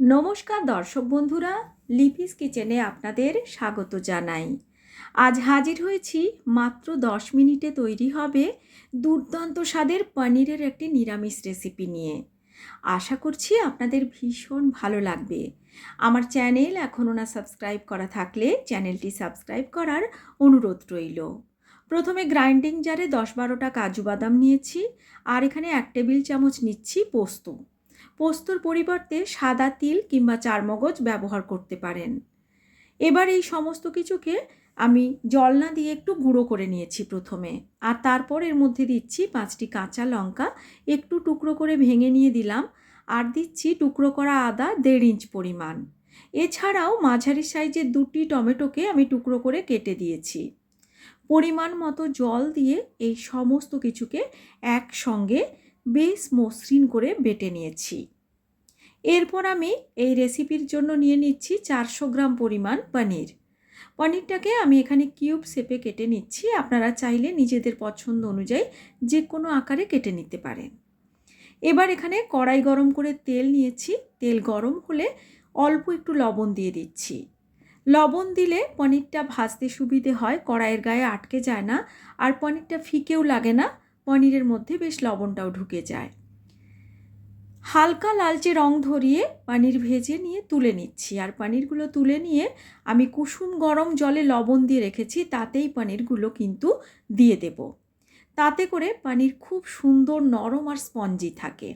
নমস্কার দর্শক বন্ধুরা, লিপিস কিচেনে আপনাদের স্বাগত জানাই। আজ হাজির হয়েছি, মাত্র দশ মিনিটে তৈরি হবে দুর্দান্ত স্বাদের পনিরের একটি নিরামিষ রেসিপি নিয়ে। আশা করছি আপনাদের ভীষণ ভালো লাগবে। আমার চ্যানেল এখনও না সাবস্ক্রাইব করা থাকলে চ্যানেলটি সাবস্ক্রাইব করার অনুরোধ রইল। প্রথমে গ্রাইন্ডিং জারে দশ বারোটা কাজু বাদাম নিয়েছি আর এখানে এক টেবিল চামচ নিচ্ছি পোস্ত। পোস্তর পরিবর্তে সাদা তিল কিংবা চারমগজ ব্যবহার করতে পারেন। এবার এই সমস্ত কিছুকে আমি জল না দিয়ে একটু গুঁড়ো করে নিয়েছি প্রথমে। আর তারপর এর মধ্যে দিচ্ছি পাঁচটি কাঁচা লঙ্কা, একটু টুকরো করে ভেঙে নিয়ে দিলাম, আর দিচ্ছি টুকরো করা আদা দেড় ইঞ্চ পরিমাণ। এছাড়াও মাঝারি সাইজের দুটি টমেটোকে আমি টুকরো করে কেটে দিয়েছি। পরিমাণ মতো জল দিয়ে এই সমস্ত কিছুকে একসঙ্গে বেশ মসৃণ করে বেটে নিয়েছি। এরপর আমি এই রেসিপির জন্য নিয়ে নিচ্ছি চারশো গ্রাম পরিমাণ পনির। পনিরটাকে আমি এখানে কিউব শেপে কেটে নিচ্ছি। আপনারা চাইলে নিজেদের পছন্দ অনুযায়ী যে কোনো আকারে কেটে নিতে পারেন। এবার এখানে কড়াই গরম করে তেল নিয়েছি। তেল গরম হলে অল্প একটু লবণ দিয়ে দিচ্ছি। লবণ দিলে পনিরটা ভাজতে সুবিধে হয়, কড়াইয়ের গায়ে আটকে যায় না। আর পনিরটা ফিকেও লাগে না, পনিরের মধ্যে বেশ লবণটাও ঢুকে যায়। হালকা লালচে রং ধরিয়ে পানির ভেজে নিয়ে তুলে নিচ্ছি। আর পানিরগুলো তুলে নিয়ে আমি কুসুম গরম জলে লবণ দিয়ে রেখেছি, তাতেই পানিরগুলো কিন্তু দিয়ে দেব। তাতে করে পানির খুব সুন্দর নরম আর স্পঞ্জি থাকে।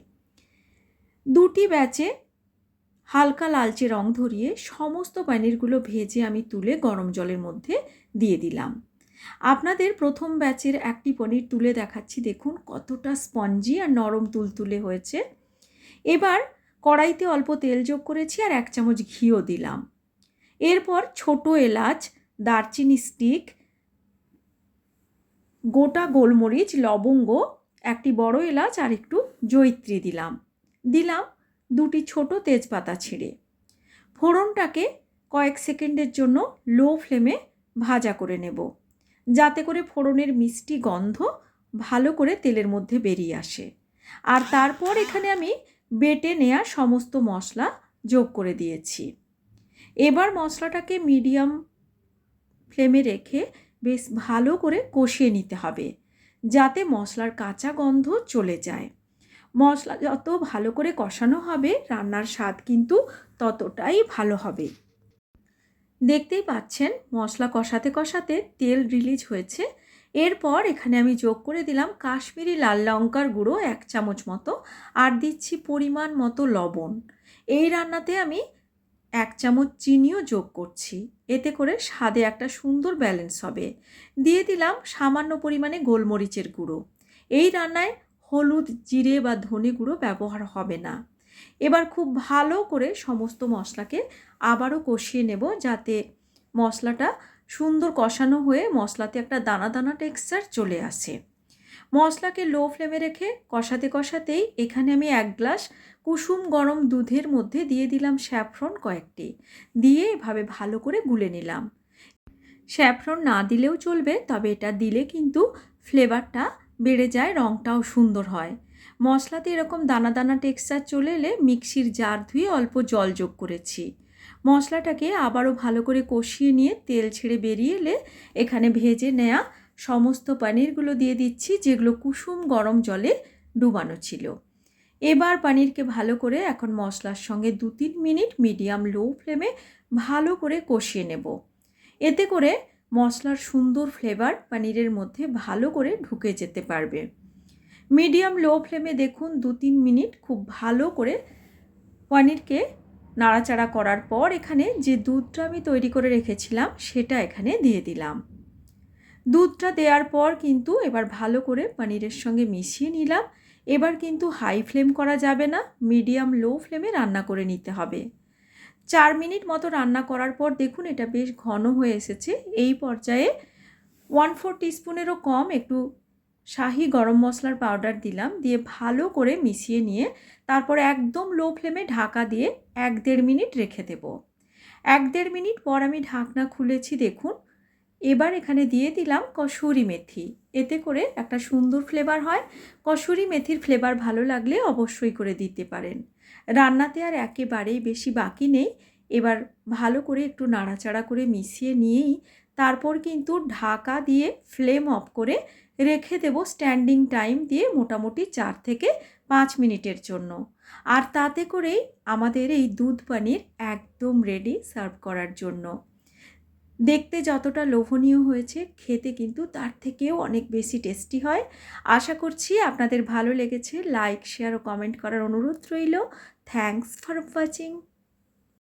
দুটি ব্যাচে হালকা লালচে রং ধরিয়ে সমস্ত পানিরগুলো ভেজে আমি তুলে গরম জলের মধ্যে দিয়ে দিলাম। আপনাদের প্রথম ব্যাচের একটি পনির তুলে দেখাচ্ছি। দেখুন কতটা স্পঞ্জি আর নরম তুলতুলে হয়েছে। এবার কড়াইতে অল্প তেল যোগ করেছি আর এক চামচ ঘিও দিলাম। এরপর ছোট এলাচ, দারচিনি স্টিক গোটা গোলমরিচ, লবঙ্গ, একটি বড় এলাচ আর একটু জৈত্রী দিলাম। দিলাম দুটি ছোট তেজপাতা ছিঁড়ে। ফোড়নটাকে কয়েক সেকেন্ডের জন্য লো ফ্লেমে ভাজা করে নেব, যাতে করে ফোড়নের মিষ্টি গন্ধ ভালো করে তেলের মধ্যে বেরিয়ে আসে। আর তারপর এখানে আমি বেটে নেওয়া সমস্ত মশলা যোগ করে দিয়েছি। এবার মশলাটাকে মিডিয়াম ফ্লেমে রেখে বেশ ভালো করে কষিয়ে নিতে হবে, যাতে মশলার কাঁচা গন্ধ চলে যায়। মশলা যত ভালো করে কষানো হবে, রান্নার স্বাদ কিন্তু ততটাই ভালো হবে। দেখতেই পাচ্ছেন, মশলা কষাতে কষাতে তেল রিলিজ হয়েছে। এরপর এখানে আমি যোগ করে দিলাম কাশ্মীরি লাল লঙ্কার গুঁড়ো এক চামচ মতো আর দিচ্ছি পরিমাণ মতো লবণ। এই রান্নাতে আমি এক চামচ চিনিও যোগ করছি। এতে করে স্বাদে একটা সুন্দর ব্যালেন্স হবে। দিয়ে দিলাম সামান্য পরিমাণে গোলমরিচের গুঁড়ো। এই রান্নায় হলুদ, জিরে বা ধনে গুঁড়ো ব্যবহার হবে না। এবার খুব ভালো করে সমস্ত মশলাকে আবারও কষিয়ে নেব যাতে মশলাটা সুন্দর কষানো হয়ে মশলাতে একটা দানা দানা টেক্সচার চলে আসে। মশলাকে লো ফ্লেমে রেখে কষাতে কষাতেই এখানে আমি এক গ্লাস কুসুম গরম দুধের মধ্যে দিয়ে দিলাম স্যাফরন কয়েকটি। দিয়ে এভাবে ভালো করে গুলে নিলাম। স্যাফরন না দিলেও চলবে, তবে এটা দিলে কিন্তু ফ্লেভারটা বেড়ে যায় রঙটাও সুন্দর হয়। মশলাতে এরকম দানা দানা টেক্সচার চলে এলে মিক্সির জার ধুয়ে অল্প জল যোগ করেছি। মশলাটাকে আবারও ভালো করে কষিয়ে নিয়ে তেল ছেড়ে বেরিয়ে এলে এখানে ভেজে নেয়া সমস্ত পনিরগুলো দিয়ে দিচ্ছি, যেগুলো কুসুম গরম জলে ডুবানো ছিল। এবার পনিরকে ভালো করে এখন মশলার সঙ্গে দু তিন মিনিট মিডিয়াম লো ফ্লেমে ভালো করে কষিয়ে নেব। এতে করে মশলার সুন্দর ফ্লেভার পনিরের মধ্যে ভালো করে ঢুকে যেতে পারবে। মিডিয়াম লো ফ্লেমে দেখুন দু তিন মিনিট খুব ভালো করে পনিরকে নাড়াচাড়া করার পর এখানে যে দুধটা আমি তৈরি করে রেখেছিলাম, সেটা এখানে দিয়ে দিলাম। দুধটা দেওয়ার পর কিন্তু এবার ভালো করে পনিরের সঙ্গে মিশিয়ে নিলাম। এবার কিন্তু হাই ফ্লেম করা যাবে না, মিডিয়াম লো ফ্লেমে রান্না করে নিতে হবে। চার মিনিট মতো রান্না করার পর দেখুন এটা বেশ ঘন হয়ে এসেছে। এই পর্যায়ে ওয়ান ফোর টিস্পুনেরও কম একটু শাহি গরম মশলার পাউডার দিলাম, দিয়ে ভালো করে মিশিয়ে নিয়ে তারপর একদম লো ফ্লেমে ঢাকা দিয়ে এক দেড় মিনিট রেখে দেব। এক দেড় মিনিট পর আমি ঢাকনা খুলেছি দেখুন। এবার এখানে দিয়ে দিলাম কসুরি মেথি। এতে করে একটা সুন্দর ফ্লেভার হয়। কসুরি মেথির ফ্লেভার ভালো লাগলে অবশ্যই করে দিতে পারেন। রান্নাতে আর একেবারেই বেশি বাকি নেই। এবার ভালো করে একটু নাড়াচাড়া করে মিশিয়ে নিয়েই তারপর কিন্তু ঢাকা দিয়ে ফ্লেম অফ করে রেখে দেব স্ট্যান্ডিং টাইম দিয়ে মোটামুটি চার থেকে পাঁচ মিনিটের জন্য। আর তাতে করেই আমাদের এই দুধ পানির একদম রেডি সার্ভ করার জন্য। দেখতে যতটা লোভনীয় হয়েছে, খেতে কিন্তু তার থেকেও অনেক বেশি টেস্টি হয়। আশা করছি আপনাদের ভালো লেগেছে। লাইক শেয়ার ও কমেন্ট করার অনুরোধ রইল। Thanks for watching